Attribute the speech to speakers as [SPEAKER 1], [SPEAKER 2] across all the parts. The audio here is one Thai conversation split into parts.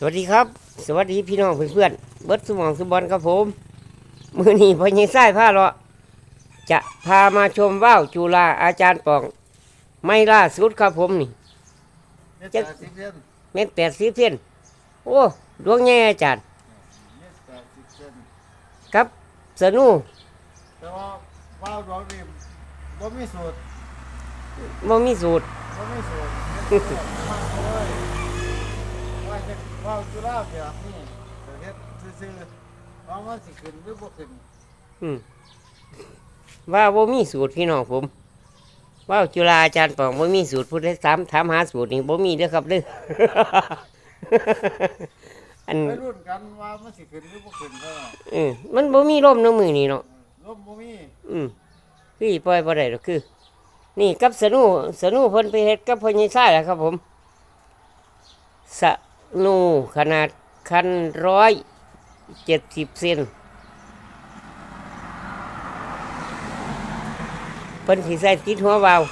[SPEAKER 1] สวัสดีครับ สวัสดีพี่น้องเพื่อนๆเบิร์ดสมองสุบอลครับผม มือนี้พอยิงไส้ผ้าเลาะจะพามาชมว่าวจุฬาอาจารย์ปอง ไม่ล่าสุดครับผมนี่
[SPEAKER 2] เม็ด
[SPEAKER 1] จะ
[SPEAKER 2] แปดสิบเซน
[SPEAKER 1] เม็ดแปดสิบเส้นโอ้ดวงแง่อาจารย์
[SPEAKER 2] เม็ดแปดสิบเซน
[SPEAKER 1] ครับสนุ
[SPEAKER 2] แต่ว่าว่าวดอกนี่บ่มีสูตร
[SPEAKER 1] บ่มีสูตร
[SPEAKER 2] บ่มีสูตร เฮ็ดมากเลยว่าจะว่าวจุฬาแบบนี้แต่เฮ็ดซื่อๆว่ามันสิขึ้นหรือบ่ขึ้น
[SPEAKER 1] อืมว่าบ่มีสูตรพี่น้องผม ว่าวจุฬาอาจารย์ปองบ่มีสูตรพูดได้ถามถามหาสูตรนี่บ่มีเด้อครับเด้อ อัน
[SPEAKER 2] ไปรุ่นกันว่ามันสิขึ้นหรือบ่ขึ้นเท่านั้น
[SPEAKER 1] เออมันบ่มีร่มน้ำมือนี่เนาะ
[SPEAKER 2] ลมบ่มี
[SPEAKER 1] อืมพี่ปล่อยบ่ได้หรอกคือ นี่กับสนุสนุเพิ่นไปเฮ็ดกับพ่อใหญ่ชายแหละครับผม ส นุขนาดคันร้อยเจ็ดสิบเซนเพิ่นสิใส่ติดหัววาว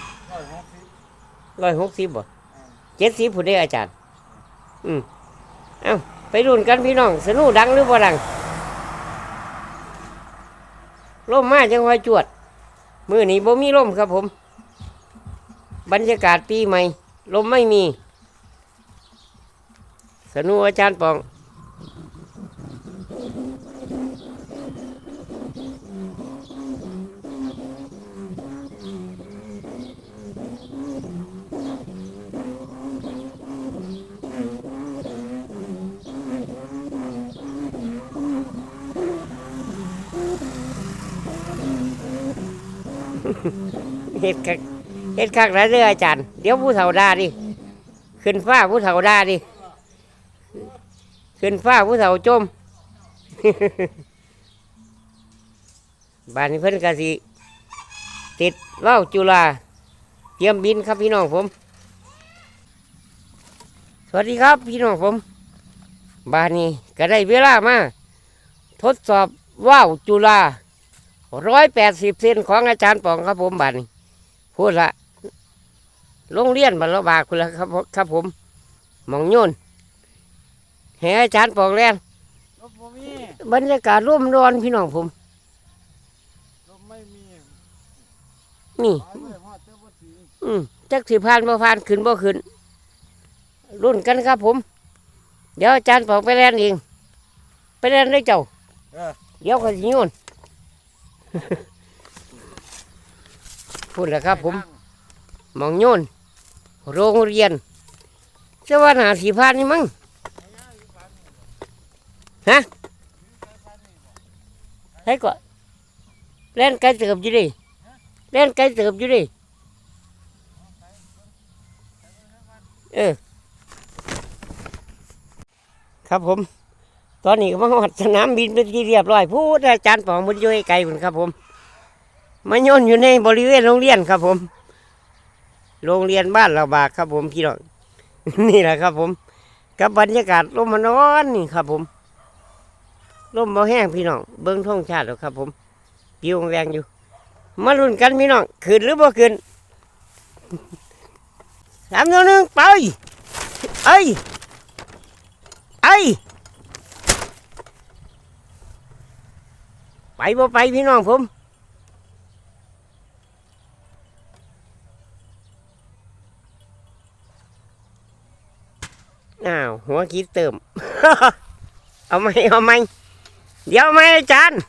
[SPEAKER 1] ร้อยหกสิบบ่
[SPEAKER 2] อ่า
[SPEAKER 1] เจ็ดสิบผู้ได้อาจารย์ อืมเอ้าไปรุ่นกันพี่น้อง สนุดังหรือบ่ดังล่มมาจังหวะจวด มือนี้บ่มีลมครับผม บรรยากาศปีใหม่ลมไม่มี สนุอาจารย์ปอง เฮ็ดคักเฮ็ดคักหลายเด้ออาจารย์ เดี๋ยวผู้เฒ่าด่าดิ ขึ้นฟ้าผู้เฒ่าด่าดิ ขึ้นฟ้าผู้เฒ่าจมบ้านนี้เพิ่นกะสิติดว่าวจุฬาเตรียมบินครับพี่น้องผม สวัสดีครับพี่น้องผมบ้านนี้ก็ได้เวลามาทดสอบว่าวจุฬาร้อยแปดสิบเซนของอาจารย์ปองครับผมบ้านนี้พูดละโรงเรียนบรรลบากคุณละครับผมครับผมมองโยน แห่อาจารย์ปองแรง
[SPEAKER 2] ลมบ่มี
[SPEAKER 1] บรรยากาศร่มร้อนพี่น้องผม
[SPEAKER 2] ลมไม่มี
[SPEAKER 1] นี่
[SPEAKER 2] หายไปฮอดแต่บ่ถึง
[SPEAKER 1] อืมจักสิพานบ่พานขึ้นบ่ขึ้น รุ่นกันครับผม เดี๋ยวอาจารย์ปองไปเรียนเองไปเรียนได้เจ้า
[SPEAKER 2] เออ
[SPEAKER 1] เดี๋ยวเขาสิโยน พูดแล้วครับผม หมองโยนโรงเรียนจะว่าหาสีพานนี่มั้ง ฮะให้ก่อนเล่นไกลเติบอยู่ดิเล่นไกลเติบอยู่ดิเออ ครับผม ตอนนี้ก็มาหอดสนามบินเป็นที่เรียบร้อยพูดอาจารย์ปองมันอยู่ไกลๆคุณครับผมมาโยนอยู่ในบริเวณโรงเรียนครับผม โรงเรียนบ้านเราบากครับผมพี่น้องนี่แหละครับผม กับบรรยากาศลมมันนอนนี่ครับผม ลมบ่แห้งพี่น้องเบิ้งท้องชาติแล้วครับ ผมปิวแวงอยู่ มาลุ้นกันพี่น้องขึ้นหรือบ่ขึ้นสามตัวหนึ่งไปเอ้ยเอ้ยไปบ่ไปพี่น้องผมอ้าวหัวคิดเติม เอาไหมเอาไหม เดี๋ยวไหมอาจารย์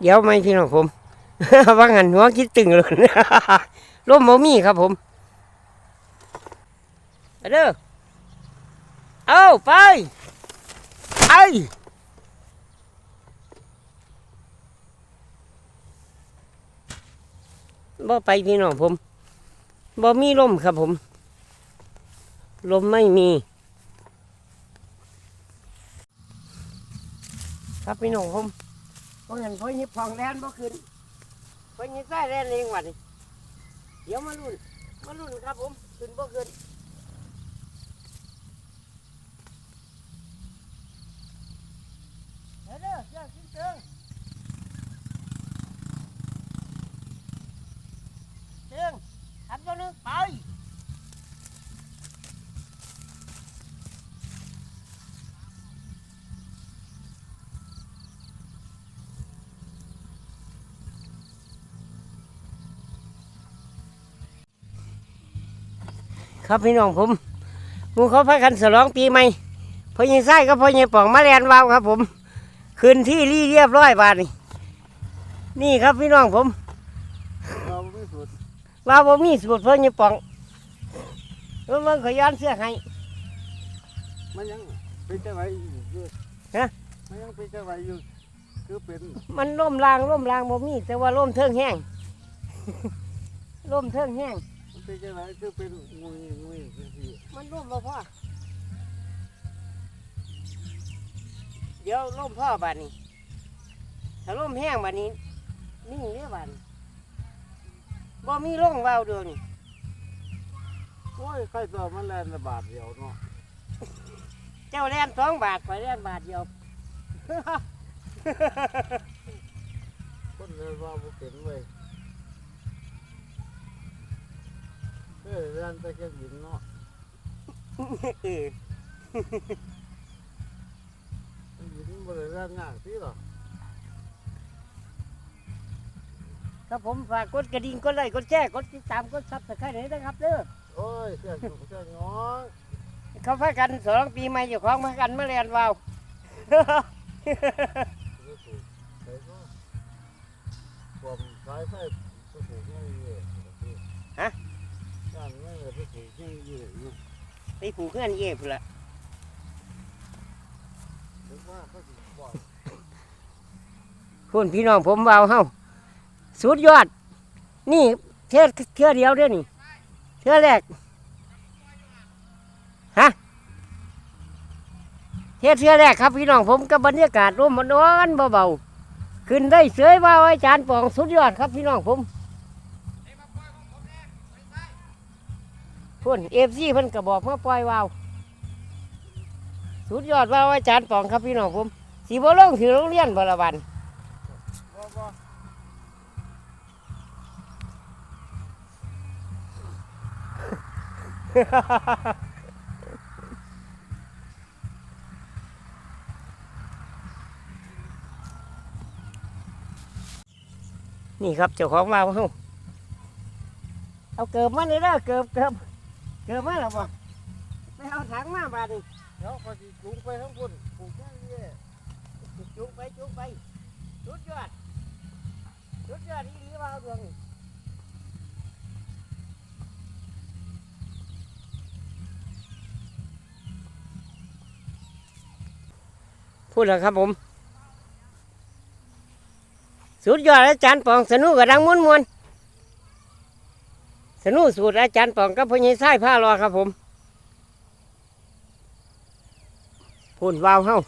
[SPEAKER 1] เดี๋ยวไหมพี่น้องผมว่างันหัวคิดตึงเลยร่มโมมี่ครับผมเด้อเอาไปไอบ่ไปพี่น้องผมบ่มีลมครับผมลมไม่มี ครับพี่หนุ่มผมเพราะเห็นเพราะยิบพองแลนบ่ขึ้นเพราะยิบใต้แลนเองวันเดี๋ยวมาลุ่นมาลุ่นครับผมขึ้นบ่ขึ้นเดี๋ยเด้อยาขึ้นเติง เชิงหันตัวนึงไป ครับพี่น้องผมหมูเขาพากันฉลองปีใหม่พ่อใหญ่ไส้ก็พ่อใหญ่ป่องมาแลนวาวครับ ผมคืนที่รีเรียบร้อยบาทนี่นี่ครับพี่น้องผม
[SPEAKER 2] เราไม่สุด
[SPEAKER 1] ว่าบ่มีสูตรพ่อใหญ่ป่องเบิ่งเบิ่งขอยย้อนเสื้อให้
[SPEAKER 2] มันยังเป็นจังไรอยู่อยู่
[SPEAKER 1] ฮะ
[SPEAKER 2] มันยังเป็นจังไรอยู่คือเป็น
[SPEAKER 1] มันล่มลางล่มลางบ่มีแต่ว่าล่มเทิงแห้งล่มเทิงแห้ง
[SPEAKER 2] มัน เป็นจังไรคือเป็นงูยงูยเป็นสี
[SPEAKER 1] มันล่มบ่พ่อเดี๋ยวล่มพ่อบาดนี้ถ้าล่มแห้งบาดนี้นิ่งเด้อบาดนี้บ่มีร่องวาวเดียวนี่
[SPEAKER 2] โอ้ยใครตัวมันแลนระบาดเดียวเนาะ
[SPEAKER 1] เจ้าแลนสองบาทข่อยแลนบาทเดียว
[SPEAKER 2] คนเลยว่าบุเป็นเว้ย เฮ้ยแลนไปแค่หินเนาะ
[SPEAKER 1] เออ
[SPEAKER 2] หินบริแลนยากสิหรอ
[SPEAKER 1] ครับผมฝากกดกระดิ่งกดไลค์กดแชร์กดติดตามกดซับสไครต์ให้นะครับเด้อ
[SPEAKER 2] โอ้ยเสียงเสียงง้อง
[SPEAKER 1] เขาพากันสองปีใหม่อยู่ของพากันมาแลนวาว
[SPEAKER 2] รู้สึกใส่ก็ความสายไฟรู้สึกง่ายเลย
[SPEAKER 1] ฮะ ไปผูกเงื่อนเย่พุ่นละ
[SPEAKER 2] ถึงว่าเขาสิบอก
[SPEAKER 1] คุณพี่น้องผมวาวเฮาสุดยอด นี่เทือเทือเดียวเด้อนี่เทือแรกฮะเทือเทือแรกครับพี่น้องผมกับบรรยากาศร่มมันร้อนเบาๆขึ้นได้เสยว่าวอาจารย์ปองสุดยอดครับพี่น้องผม พุ่นเอฟซีเพิ่นก็บอกมาปล่อยวาวสุดยอดว่าวอาจารย์ปองครับพี่น้องผมสีบ่ลงถือโรงเรียนบละวัน
[SPEAKER 2] ว่าว่า
[SPEAKER 1] นี่ครับเจ้าของวาวเฮาเอาเกิบมาเลยเด้อเกิบเกิบ เกิบมาแล้วบ่ไปเอาถังมาบาดนี้
[SPEAKER 2] เดี๋ยวเขาสิจุงไปทั้งบนปลูกแค่นี้
[SPEAKER 1] จุกไปจุกไปสุดยอดสุดยอดอีหลีวาวดวงนี่พูดแล้วครับผม สุดยอดอาจารย์ปองสนุกกับดังม้วนมวนๆ สนุสูตรอาจารย์ปองกับพ่อใหญ่ไส้ผ้ารอครับผมพูนวาวเฮ้า